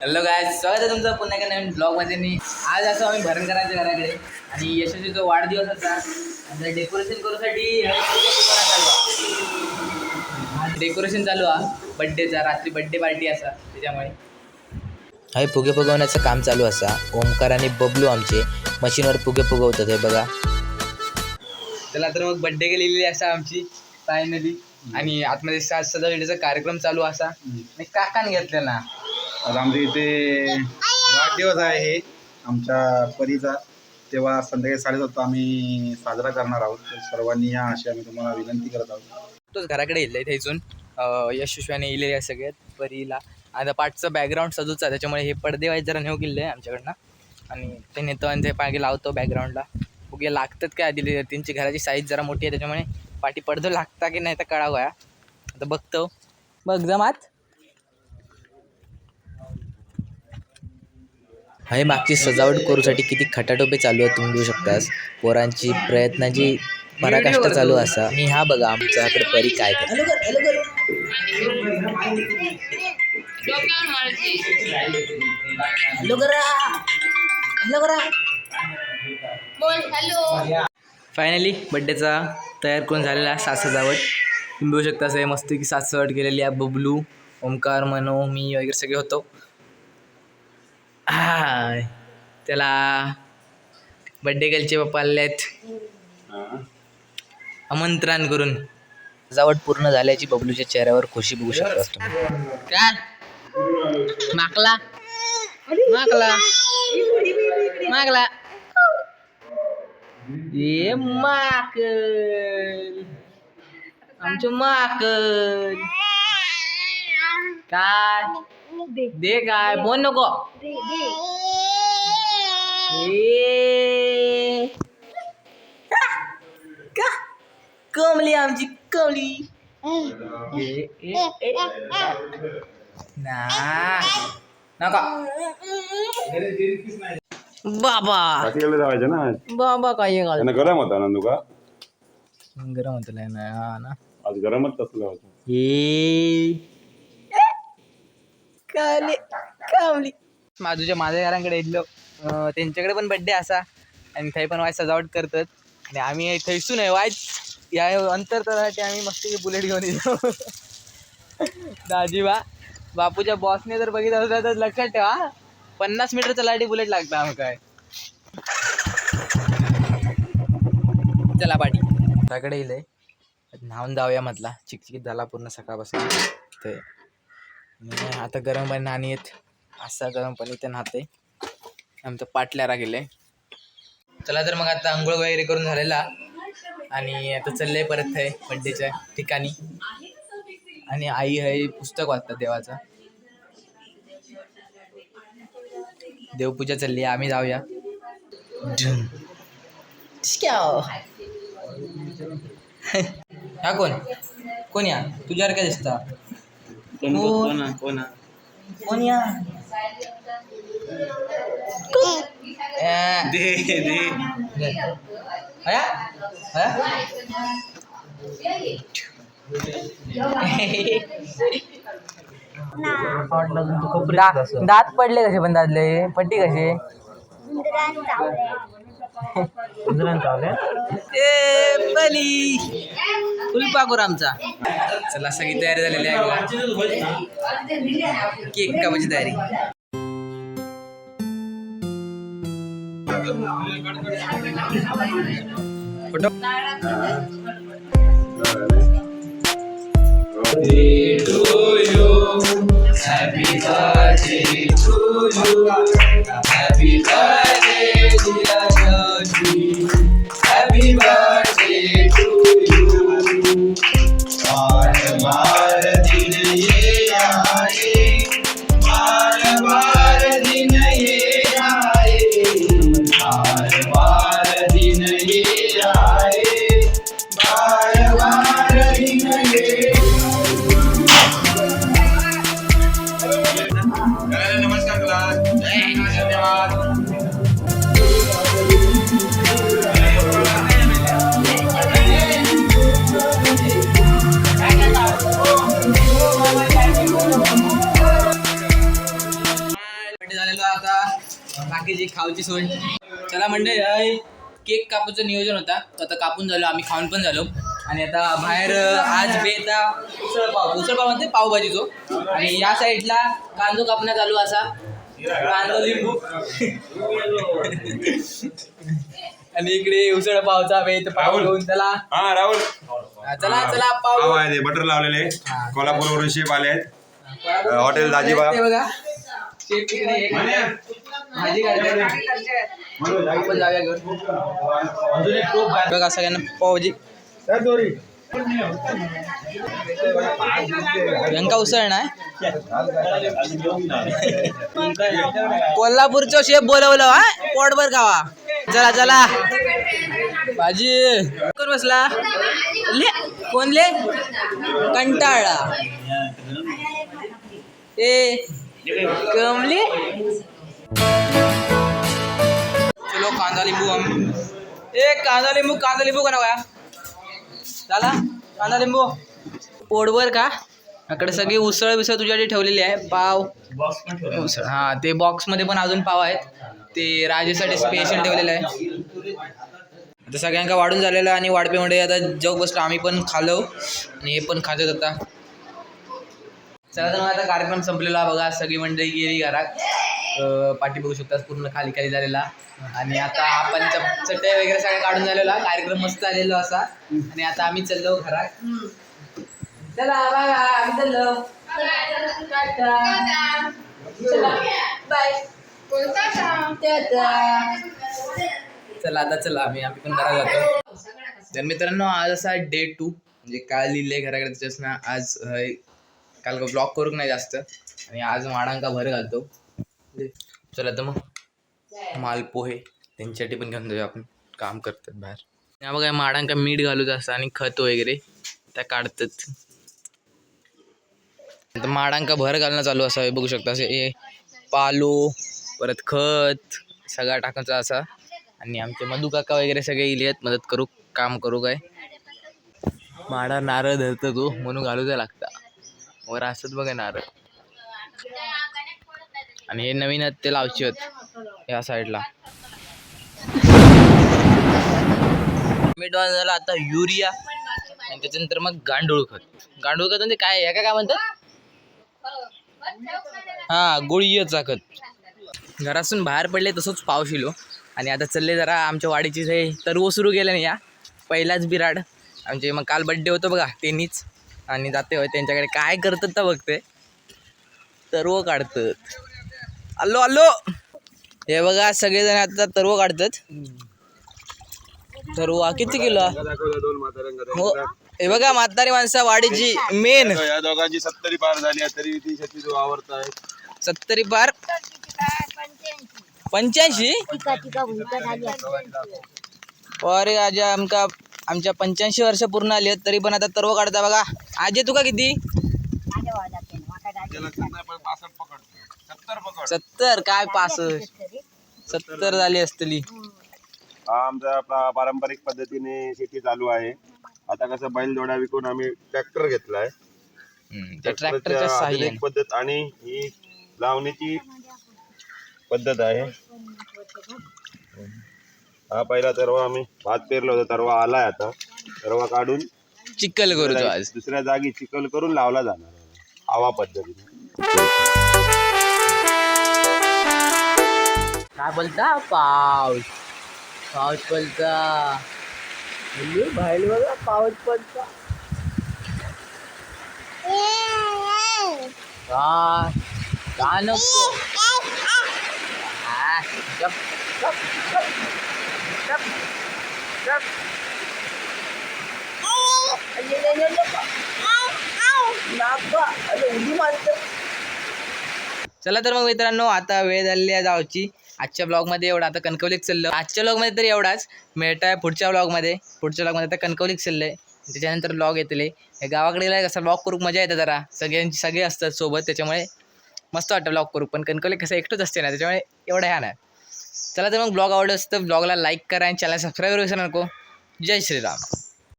Hello काय स्वागत आहे तुमचं पुन्हा एका नवीन ब्लॉगमध्ये मी आज असं आम्ही भरणकरांच्या घराकडे आणि यशस्वी जो वाढदिवस होता आणि डेकोरेशन करूसाठी डेकोरेशन चालू हा बड्डेचा रात्री बड्डे पार्टी असा त्याच्यामुळे. हाय फुगे फुगवण्याचं काम चालू असा. ओमकार आणि बबलू आमचे मशीनवर फुगे फुगवतात हे बघा. चला तर मग बड्डे केलेली असा आमची फायनली आणि आतमध्ये साज सजावटीचा कार्यक्रम चालू असा. आणि काकाने घेतले ना आज आमच्या इथे वाढदिवस आहे हे आमच्या परीचा. तेव्हा संध्याकाळी साडेसात आम्ही साजरा करणार आहोत. तर सर्वांनी या अशी आम्ही तुम्हाला विनंती करत आहोत. तोच घराकडे येईल इथे इथून. यशस्वीने इलेले आहे सगळ्यात परीला. आता पाठचं बॅकग्राऊंड सजूचा त्याच्यामुळे हे पडदे वाईज जरा नेऊ गेले आहे आमच्याकडनं. आणि ते नेतो आणि ते पागे लावतो बॅकग्राऊंडला उगे लागतात काय आधी त्यांची घराची साईज जरा मोठी आहे त्याच्यामुळे पाठी पडदो लागता की नाही तर कळावं आता बघतो. बघ जमात. हाय मागची सजावट करूसाठी किती खटाटोपे चालू आहे तुम्ही बघू शकतास. पोरांची प्रयत्नाची पराकाष्ठा चालू असा. आणि हा बघा आमच्याकडे परी काय करते. फायनली बड्डेचा तयार करून झालेला साज सजावट. तुम्ही बघू शकता मस्त की साज सजावट केलेली आहे. बबलू ओमकार मनो मी वगैरे सगळे होतो. हाय त्याला बड्डे गर्लचे पप्पा आले आहेत. आमंत्रण करून. सजावट पूर्ण झाल्याची बबलूच्या चेहऱ्यावर खुशी बघू शकतास तुम्ही काय? माकला माकला माकला ये माकल. आमचं माकल. काय? दे काय बोल नको ए का कमली आमची कमली ए, ए, ए. ना नका बाबा बाकीकडे जायचं ना बाबा काय घाल त्यांना गरम होता ना तुका गरम होतं लय ना हा ना आज गरमच तसलं होतं ए कावले कावली. माझूच्या माझ्या घराकडे येतलो त्यांच्याकडे पण बड्डे असा. आणि थंय पण वाय सजावट करतात. आणि आम्ही थंयसून आहे वायच या अंतर तरासाठी आम्ही मस्त बुलेट घेऊन येतो. दाजीबा बापूच्या बॉसने जर बघितलं असलं तर लक्षात ठेवा पन्नास मीटर चलाटी बुलेट लागतं आम्ही काय. चला पाठी त्याकडे येईल न्हावून जाऊया मधला. चिकचिकीत झाला पूर्ण सकाळपासून. ते आता गरम पाणी नाणी येत असा गरम पाणी ते नाहते आमचं पाटल्यारा गेले चला तर मग आता आंघोळ वगैरे करून झालेला. आणि आता चाललंय परत आहे बड्डेच्या ठिकाणी. आणि आई आहे पुस्तक वाचतात देवाचं. देवपूजा चालली आम्ही जाऊया. हा कोण? कोण या? तुझ्यावर काय दिसता? कोण कोण या अं, हया? हया? दा- दात पडले कसे पण दातले पट्टी कसे उजरण आमचा. चला सगळी तयारी झालेली आहे केक कामाची तयारी. Photo. Happy birthday to you. Happy birthday, dear Georgie. बाकीची खाऊची सोय. चला म्हणजे केक कापूचं नियोजन होता. तो आता कापून झालो आम्ही खाऊन पण झालो. आणि आता बाहेर आज बेता उसळपाव. उसळपाव म्हणते पावभाजीचो आणि या साईडला कांदो कापण्यात चालू असा. कांदो लिंबू. आणि इकडे उसळ पावचा बेत पाव राहुल. घेऊन चला. हा राहुल. चला चला पाव. बटर लावलेले. कोल्हापूरवरून शेप आले आहेत हॉटेल दाजीबा. बघा. बघा सगळ्यांना पावजी व्यंका उसळ नाही कोल्हापूरचं शेफ बोलवलं हा? पोटभर खावा. चला चला. भाजी. कोण बसला? ले कोण ले? कंटाळा. ए कमले चलो कांदा लिंबू हम। ए कांदा लिंबू कांदा लिंबू का नका झाला? कांदा लिंबू? पोडवर का? इकडे सगळी उसळ बिसळ तुझ्यासाठी ठेवलेली आहे. पाव. उसळ हा ते बॉक्समध्ये पण अजून पाव आहेत. ते राजेसाठी स्पेशल ठेवलेलं आहे. आता सगळ्यांका वाढून झालेलं आणि वाढपेमध्ये आता जग बसलो आम्ही पण खालो आणि हे पण खातात आता. चला तर मग आता कार्यक्रम संपलेला बघा. सगळी मंडळी गेली घरात. पाठी बघू शकतात पूर्ण खाली खाली झालेला. आणि आता आपण चप- चटई वगैरे सगळं काढून झालेला. कार्यक्रम मस्त आलेलो असा. आणि आता आम्ही चाललो घरात. चला बघा आम्ही चाललो. चला आता चला आम्ही. आम्ही पण घरात जातो. तर मित्रांनो आज असा डे टू म्हणजे काल लिहिले घराकडे त्याच्यासनं. आज काल का ब्लॉक करूक नाही जास्त. आणि आज माडांका भर घालतो. चला तर मग. माल पोहे त्यांच्यासाठी पण घेऊन जाऊया आपण. काम करतात बाहेर. या बघा माडांका मीठ घालूच असतं आणि खत वगैरे त्या काढतात. आता माडांका भर घालणं चालू असा हे बघू शकता. असे हे पालो परत खत सगळा टाकायचा असा. आणि आमचे मधुकाका वगैरे सगळे इले आहेत. मदत करू काम करू काय. माडा नारळ धरतो तो म्हणून घालूचा लागता. वर असत बघा नारळ आणि हे नवीन आहेत ते लावचे आहेत या साईडला मीठ झाला आता युरिया आणि त्याच्यानंतर मग गांडूळ खत. गांडूळ खत म्हणजे काय? या काय म्हणतात? हा गुळीचा खत. घरासून बाहेर पडले तसंच पाऊस येलो हो. आणि आता चालले जरा आमच्या वाडीची हे तरव सुरू केलं नाही या. पहिलाच बिराड. आमचे मग काल बड्डे होतो बघा त्यांनीच आणि जाते होय त्यांच्याकडे काय करतात तर बघते. तरव काढतात. आलो आलो हे बघा सगळेजण आता तरव काढतात. तरवा किती किलो? हा? हो हे बघा म्हातारी माणसा वाडीची मेन. या दोघांची सत्तरी पार झाली आहे तरी ती शेती जो आवडत आहे. सत्तरी पार. पंच्याऐंशी? अरे आज आमका आमच्या पंच्याऐंशी वर्ष पूर्ण आली आहेत तरी पण आता तरव काढता बघा. आजे तुका किती? सत्तर काय पासष्ट? सत्तर झाली असतली. आमचा आपला पारंपरिक पद्धतीने शेती चालू आहे. आता कसं बैल जोड्या विकून आम्ही ट्रॅक्टर घेतलाय. त्या ट्रॅक्टरच्या पद्धत आणि ही लावणीची पद्धत आहे. हा पहिला तरवा आम्ही भात पेरलो होता तरवा आलाय आता. तरवा काढून चिक्कल करू तो आज. दुसऱ्या जागी चिखल करून लावला जाणार आहे. हवा पद्धतीने. काय बोलता? पाऊस. पाऊस बोलता. बाहेर बघा पाऊस पडता. का का नको? आ, गप, गप, गप, चला तर मग मित्रांनो आता वेळ झालेली आहे जाऊची. आजच्या ब्लॉगमध्ये एवढा आता कणकवलीत चाललं आजच्या ब्लॉगमध्ये तर एवढाच. मिळत आहे पुढच्या ब्लॉगमध्ये पुढच्या ब्लॉगमध्ये आता कणकवलीत चाललं आहे त्याच्यानंतर ब्लॉग येतले. गावाकडे गेला कसा ब्लॉग करू मजा येते जरा. सगळ्यांची सगळे असतात सोबत त्याच्यामुळे मस्त वाटतं ब्लॉग करू. पण कणकवली कसं एकटंच असते ना त्याच्यामुळे एवढं ह्या नाही. चला तर मग ब्लॉग आवडलं असतं ब्लॉगला लाईक करा आणि चॅनल सबस्क्राईब करू विसरू नको. जय श्रीराम.